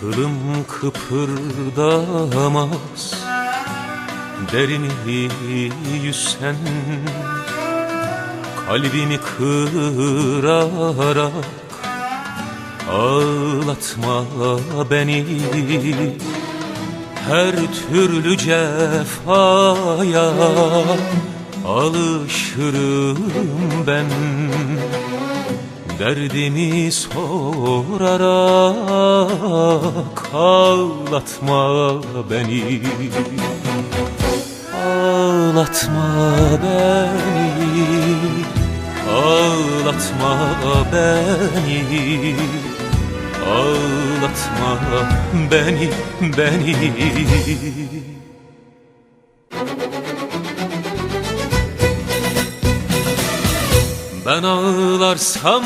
Kılım kıpırdamaz Derini yüzsen Kalbimi kırarak Ağlatma beni. Her türlü cefaya Alışırım ben. Derdimi sorarak Ağlatma beni. Ağlatma beni. Ağlatma beni Ağlatma beni beni. Ben ağlarsam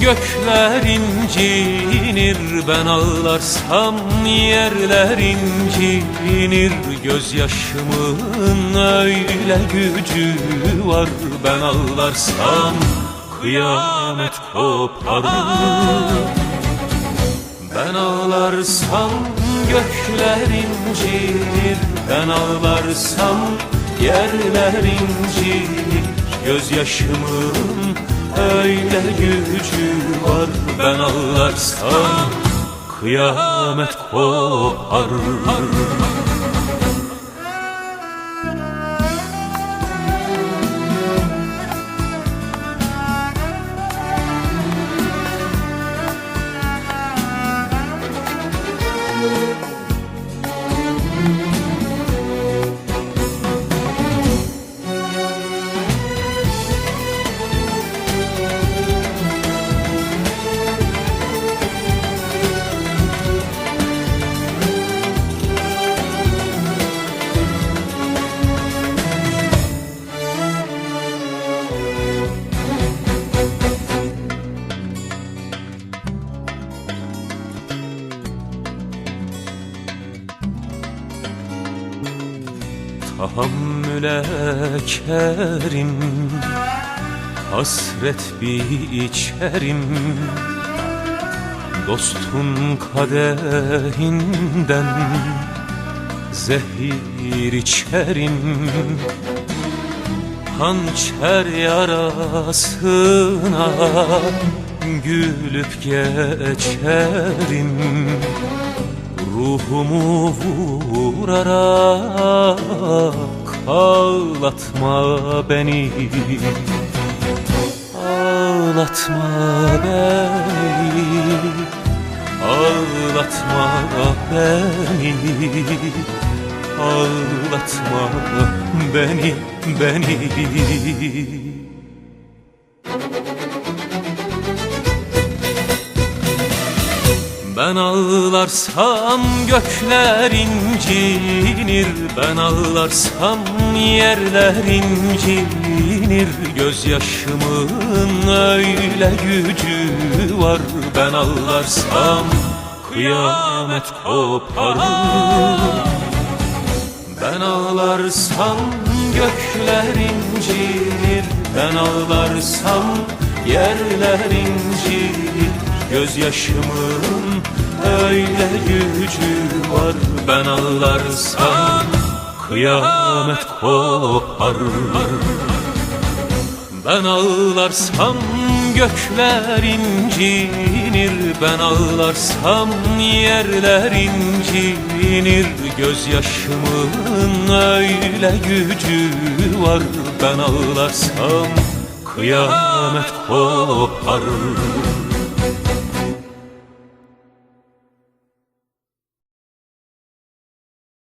gökler incinir Ben ağlarsam yerler incinir. Gözyaşımın öyle gücü var Ben ağlarsam kıyamet koparır Ben ağlarsam gökler incinir Ben ağlarsam yerler incinir Gözyaşımın öyle gücü var. Ben ağlarsam kıyamet koparır Tahammüle kerim Hasret bir içerim Dostun kadehinden Zehir içerim. Hançer yarasına Gülüp geçerim Ruhumu vurarak ağlatma beni. Ağlatma beni. Ağlatma beni. Ağlatma beni beni Ben ağlarsam gökler incinir Ben ağlarsam yerler incinir. Gözyaşımın öyle gücü var Ben ağlarsam kıyamet koparır. Ben ağlarsam gökler incinir Ben ağlarsam yerler incinir Gözyaşımın öyle gücü var Ben ağlarsam kıyamet koparır Ben ağlarsam gökler incinir Ben ağlarsam yerler incinir. Gözyaşımın öyle gücü var Ben ağlarsam kıyamet koparır